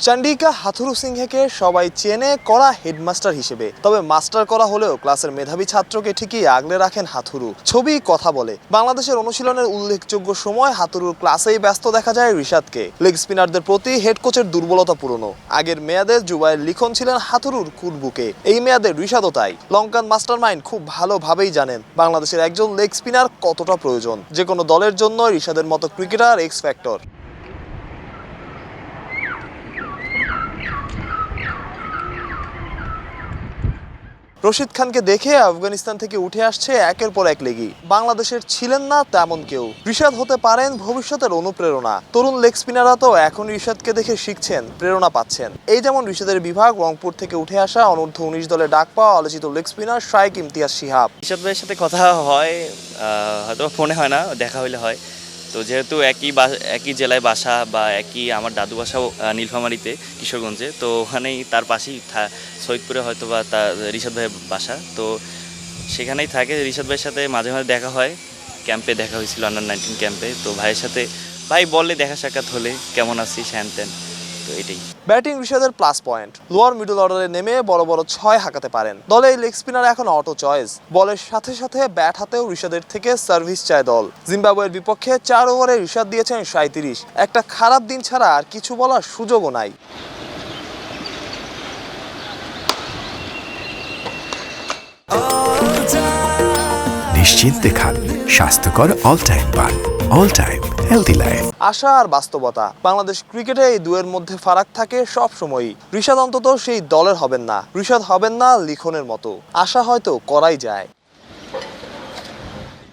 চান্ডিকা হাথুরু সিংহেকে সবাই চেনে করা হেডমাস্টার হিসেবে। তবে মাস্টার করা হলেও ক্লাসের মেধাবী ছাত্রকে ঠিকই আগলে রাখেন হাথুরু। ছবি, কথা বলে। বাংলাদেশের অনুশীলনের উল্লেখযোগ্য সময় হাথুরুর ক্লাসেই ব্যস্ত দেখা যায় রিশাদকে। লেগ স্পিনারদের প্রতি হেড কোচের দুর্বলতা পুরনো। আগের মেয়াদে জুবাইর লিখন ছিলেন হাথুরুর কুলবুকে এই মেয়াদে রিশাদও তাই। লঙ্কান মাস্টার মাইন্ড খুব ভালোভাবেই জানেন বাংলাদেশের একজন লেগ স্পিনার কতটা প্রয়োজন। যে কোনো দলের জন্য রিশাদের মতো ক্রিকেটার এক্স ফ্যাক্টর। রশিদ খানকে দেখে আফগানিস্তান থেকে উঠে আসছে একের পর এক লেগি। বাংলাদেশের ছিলেন না তেমন কেউ। রিশাদ হতে পারেন ভবিষ্যতের অনুপ্রেরণা। তরুণ লেগ স্পিনাররা তো এখন রিশাদকে দেখে শিখছেন, প্রেরণা পাচ্ছেন। এই যেমন রিশাদের বিভাগ রংপুর থেকে উঠে আসা অনূর্ধ্ব উনিশ দলে ডাক পাওয়া আলোচিত লেগ স্পিনার শাইক ইমতিয়াজ শিহাব। ইশাদ ভাইয়ের সাথে কথা হয় হয়তো ফোনে হয় না, দেখা হইলে হয়। তো যেহেতু একই একই জেলায় বাসা বা একই আমার দাদু বাসাও নীলফামারিতে নীলফামারীতে, কিশোরগঞ্জে, তো ওখানেই তার পাশেই থা- সৈয়দপুরে হয়তো বা তার রিশাদ ভাইয়ের বাসা। তো সেখানেই থাকে, রিশাদ ভাইয়ের সাথে মাঝে মাঝে দেখা হয়। ক্যাম্পে দেখা হয়েছিল আন্ডার নাইনটিন ক্যাম্পে। তো ভাইয়ের সাথে, ভাই বললে দেখা সাক্ষাৎ হলে, কেমন আছিস? হ্যান ত্যান। তো এটাই। ব্যাটিং রিশাদের প্লাস পয়েন্ট লোয়ার মিডল অর্ডারে নেমে বড় বড় ছয় হাঁকাতে পারেন। দলে এই লেগ স্পিনার এখন অটো চয়েস বলের সাথে সাথে ব্যাট হাতেও রিশাদের থেকে সার্ভিস চায় দল। জিম্বাবুয়ের বিপক্ষে চার ওভারে রিশাদ দিয়েছেন সাঁত্রিশ একটা খারাপ দিন ছাড়া আর কিছু বলার সুযোগও নাই। নিশ্চিন্তে খান। স্বাস্থ্যকর অল টাইম পান অল টাইম হেলদি লাইফ আশা আর বাস্তবতা। বাংলাদেশ ক্রিকেটে এই দুয়ের মধ্যে ফারাক থাকে সব সময়ই ঋষাদ অন্তত সেই দলের হবেন না। ঋষাদ হবেন না লিখনের মতো। আশা হয়তো করাই যায়।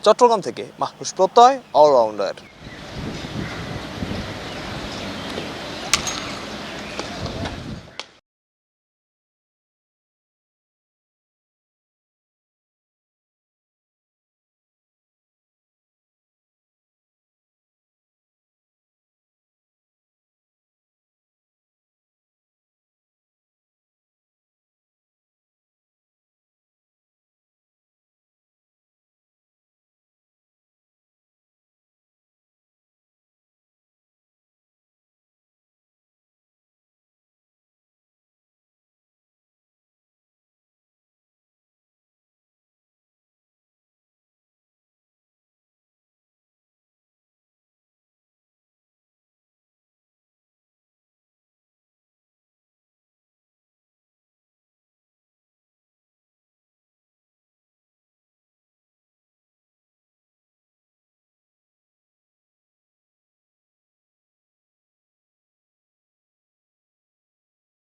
চট্টগ্রাম থেকে মাহরুষ প্রত্যয় অলরাউন্ডার